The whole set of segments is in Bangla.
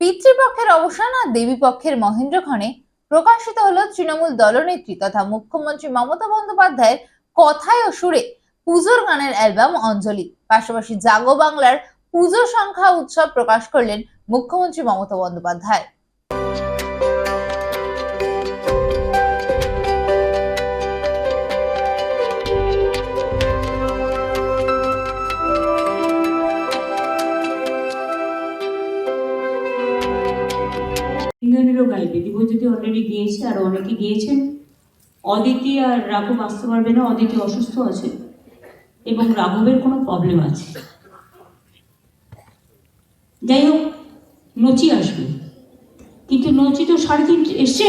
পিতৃপক্ষের অবসান আর দেবীপক্ষের মহেন্দ্রক্ষণে প্রকাশিত হলো তৃণমূল দলনেত্রী তথা মুখ্যমন্ত্রী মমতা বন্দ্যোপাধ্যায়ের কথায় ও সুরে পুজোর গানের অ্যালবাম অঞ্জলি। পাশাপাশি জাগো বাংলার পুজো সংখ্যা উৎসব প্রকাশ করলেন মুখ্যমন্ত্রী মমতা বন্দ্যোপাধ্যায়। তিনজনেরও গাইবে দিবজ্যোতি অলরেডি গিয়েছে আর অনেকে গিয়েছেন। অদিতি আর রাঘব আসতে পারবে না, অদিতি অসুস্থ আছে এবং রাঘবের কোনো প্রবলেম আছে। যাই হোক, নচি আসবে। কিন্তু নচি তো সাড়ে তিন এসছে?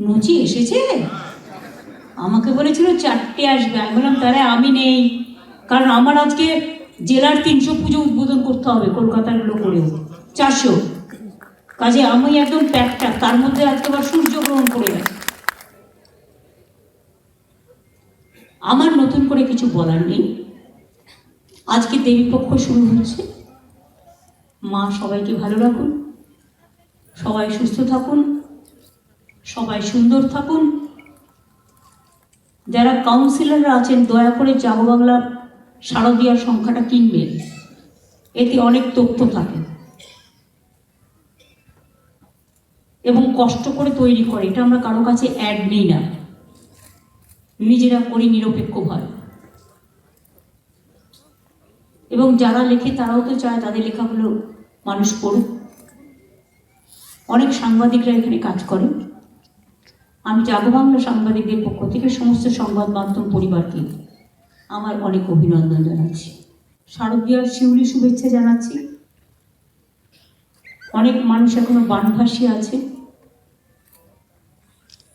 নচি এসেছে? আমাকে বলেছিল চারটে আসবে। আমি বললাম, তাহলে আমি নেই। কারণ আমার আজকে জেলার তিনশো পুজো উদ্বোধন করতে হবে, কলকাতারগুলো করেও চারশো। কাজে আমি একদম প্যাকটা তার মধ্যে আজকে আবার সূর্যগ্রহণ করে গেছে। আমার নতুন করে কিছু বলার নেই। আজকে দেবীপক্ষ শুরু হচ্ছে। মা সবাইকে ভালো রাখুন, সবাই সুস্থ থাকুন, সবাই সুন্দর থাকুন। যারা কাউন্সিলররা আছেন, দয়া করে জাগো বাংলার শারদীয়ার সংখ্যাটা কিনবেন। এতে অনেক তথ্য থাকে। এবং কষ্ট করে তৈরি করে, এটা আমরা কারও কাছে অ্যাড নিই না। নিজেরা করি নিরপেক্ষভাবে এবং যারা লেখে তারাও তো চায় তাদের লেখাগুলো মানুষ পড়ুক। অনেক সাংবাদিকরা এখানে কাজ করে। আমি জাগো বাংলা সাংবাদিকদের পক্ষ থেকে সমস্ত সংবাদ মাধ্যম পরিবারকে আমার অনেক অভিনন্দন জানাচ্ছি। শারদীয়ার শিউলি শুভেচ্ছা জানাচ্ছি। অনেক মানুষ এখনও বানভাসী আছে।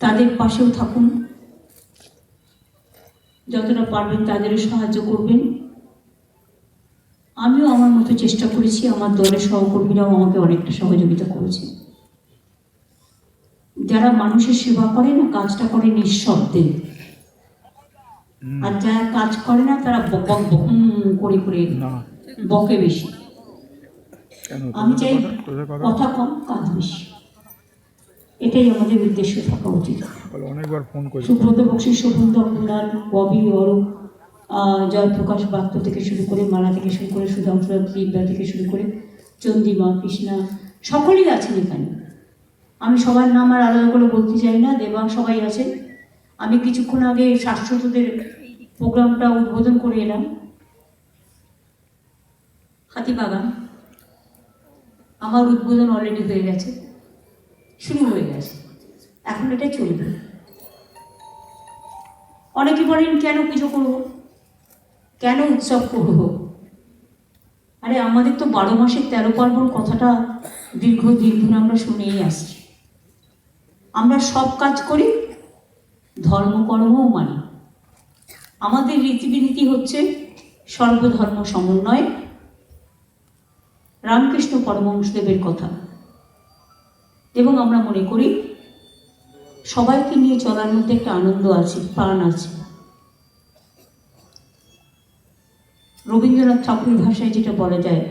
তাদের পাশেও থাকুন। যতটা পারবেন তাদেরও সাহায্য করবেন। আমিও আমার মতো চেষ্টা করেছি আমার দলের সহকর্মীরাও আমাকে অনেকটা সহযোগিতা করেছে। যারা মানুষের সেবা করে না কাজটা করে নিঃশব্দে। আর যারা কাজ করে না তারা বক বক করে করে বকে বেশি। আমি চাই কথা কম কাজ বেশি। এটাই আমাদের উদ্দেশ্য থাকা উচিত। অনেকবার ফোন সুব্রত বক্সি শোভন্ত কুণাল ববি অরূপ জয়প্রকাশ বাক্য থেকে শুরু করে মালা থেকে শুরু করে সুধাংশু দিব্যা থেকে শুরু করে চন্দিমা কৃষ্ণা সকলেই আছেন এখানে। আমি সবার নাম আর আলাদা করে বলতে চাই না দেবা সবাই আছে আমি কিছুক্ষণ আগে শাশ্বতদের প্রোগ্রামটা উদ্বোধন করে এলাম। হাতিবাগান। আমার উদ্বোধন অলরেডি হয়ে গেছে। শুরু হয়ে গেছে। এখন এটা চলবে। অনেকে বলেন, কেন পুজো করব? কেন উৎসব করব? আরে, আমাদের তো বারো মাসের তেরো পার্বণ কথাটা দীর্ঘদিন ধরে আমরা শুনেই আসছি। আমরা সব কাজ করি ধর্মকর্মও মানি। আমাদের রীতিবিনীতি হচ্ছে সর্বধর্ম সমন্বয়। রামকৃষ্ণ পরমহংসদেবের কথা। এবং আমরা মনে করি সবাইকে নিয়ে চলার মধ্যে একটা আনন্দ আছে, প্রাণ আছে। রবীন্দ্রনাথ ঠাকুরের ভাষায় যেটা বলা যায়,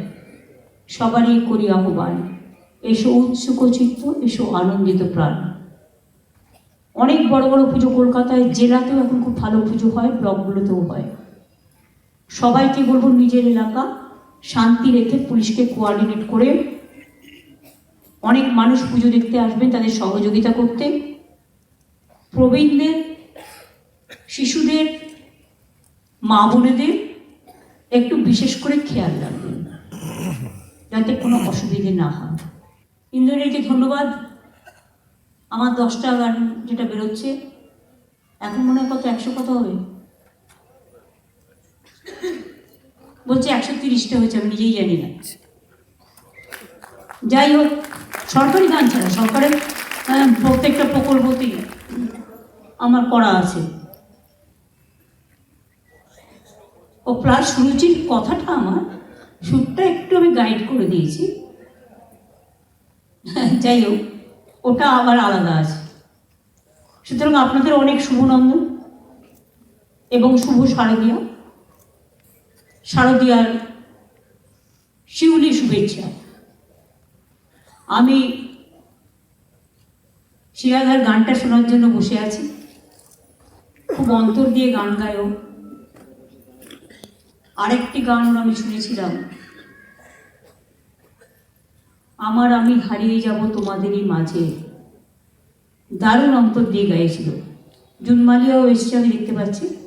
সবারই করি আহ্বান, এসো উৎসুক চিত্ত, এসো আনন্দিত প্রাণ। অনেক বড় বড় পুজো কলকাতায়, জেলাতেও এখন খুব ভালো পুজো হয়, ব্লকগুলোতেও হয়। সবাইকে বলব, নিজের এলাকা শান্তি রেখে পুলিশকে কোয়ার্ডিনেট করে অনেক মানুষ পুজো দেখতে আসবেন তাদের সহযোগিতা করতে। প্রবীণদের, শিশুদের, মা বোনেদের একটু বিশেষ করে খেয়াল রাখবেন যাতে কোনো অসুবিধে না হয়। ইন্দ্রনীলকে ধন্যবাদ। আমার দশটা গান যেটা বেরোচ্ছে, এখন মনে হয় কত, একশো কত হবে? বলছে একশো তিরিশটা হয়েছে, আমি নিজেই জানি না। যাই হোক সরকারি গান ছাড়া সরকারের প্রত্যেকটা প্রকল্পতেই আমার করা আছে। ও প্লাস সুরুচির কথাটা আমার, সুরটা একটু আমি গাইড করে দিয়েছি। যাই হোক, ওটা আবার আলাদা আছে। সুতরাং আপনাদের অনেক শুভনন্দন এবং শুভ শারদীয়া। শারদীয়ার শিউলি শুভেচ্ছা। আমি শিয়াধার গানটা শোনার জন্য বসে আছি। খুব অন্তর দিয়ে গান গায়। ও। আরেকটি গান আমি শুনেছিলাম। আমার আমি হারিয়ে যাব তোমাদেরই মাঝে। দারুণ অন্তর দিয়ে গাইছিল। জুনমালিয়াও এসছে, আমি দেখতে পাচ্ছি।